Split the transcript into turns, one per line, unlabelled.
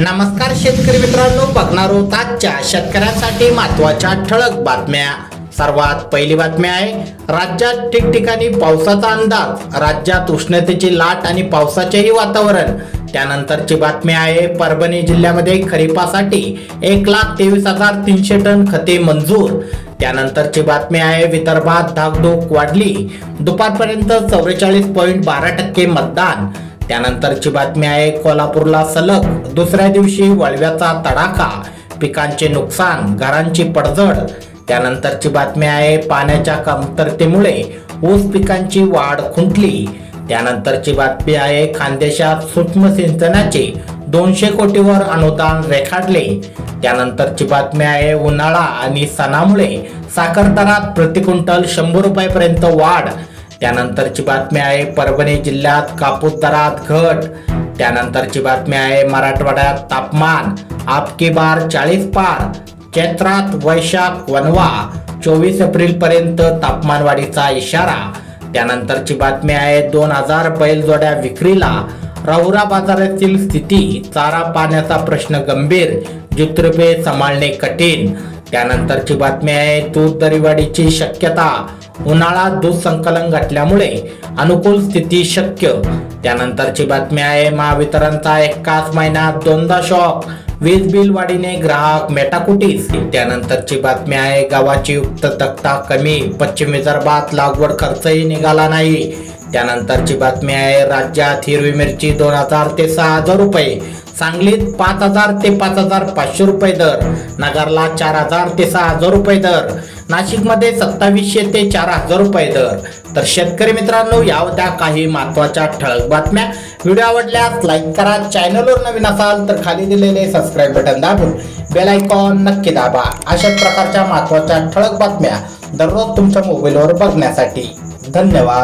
नमस्कार शेतकरी मित्रांनो बघणार आहोत आजच्या शेतकऱ्यांसाठी महत्त्वाच्या ठळक बातम्या. सर्वात पहिली बातमी आहे राज्यात ठिकठिकाणी पावसाचा अंदाज राज्यात उष्णतेची लाट आणि पावसाचेही वातावरण. त्यानंतरची बातमी आहे परभणी जिल्ह्यामध्ये खरीपासाठी एक लाख तेवीस हजार तीनशे टन खते मंजूर. त्यानंतरची बातमी आहे विदर्भात धाकधूक वाढली. दुपारपर्यंत चौवेचाळीस पॉईंट बारा टक्के मतदान. त्यानंतरची बातमी आहे कोल्हापूरला सलग दुसऱ्या दिवशी वळव्याचा तडाखा पिकांचे नुकसान घरांची पडझड. त्यानंतरची बातमी आहे पाण्याच्या कमतरतेमुळे ऊस पिकांची वाढ खुंटली. त्यानंतरची बातमी आहे खानदेशात सूक्ष्म सिंचनाचे दोनशे कोटीवर अनुदान रेखाटले. त्यानंतरची बातमी आहे उन्हाळा आणि सणामुळे साखर दरात प्रति शंभर रुपयापर्यंत वाढ. त्यानंतरची बातमी आहे परभणी जिल्ह्यात कापूस दरात घट. त्यानंतरची बातमी आहे मराठवाड्यात तापमान आपकी बार चाळीस पार चैत्रात वैशाख वनवा चोवीस एप्रिल पर्यंत तापमान वाढीचा इशारा. त्यानंतरची बातमी आहे दोन हजार बैलजोड्या विक्रीला राहुरा बाजारातील स्थिती चारा पाण्याचा प्रश्न गंभीर जितरुपे सांभाळणे कठीण. त्यानंतरची बातमी आहे दूध दरीवाढीची शक्यता. उन्हाळा दूध संकलन घटल्यामुळे अनुकूल स्थिती शक्य. त्यानंतरची बातमी आहे महावितरणचा एकाच महिन्यात दोनदा शॉक वीज बिल वाढीने ग्राहक मेटाकुटीस. त्यानंतरची बातमी आहे गावाची युक्त तक्ता कमी. पश्चिम विदर्भात लागवड खर्चही निघाला नाही. त्यानंतरची बातमी आहे राज्यात हिरवी मिरची दोन हजार ते सहा हजार रुपये. सांगलीत पाच हजार ते पाच हजार पाचशे रुपये दर नगरला चार हजार ते सहा हजार रुपये दर नाशिकमध्ये सत्तावीसशे ते चार हजार रुपये दर. तर शेतकरी मित्रांनो या होत्या काही महत्त्वाच्या ठळक बातम्या. व्हिडिओ आवडल्यास लाईक करा चॅनलवर नवीन असाल तर खाली दिलेले सबस्क्राईब बटन दाबून बेल आयकॉन नक्की दाबा. अशा प्रकारच्या महत्त्वाच्या ठळक बातम्या दररोज तुमच्या मोबाईलवर बघण्यासाठी. धन्यवाद.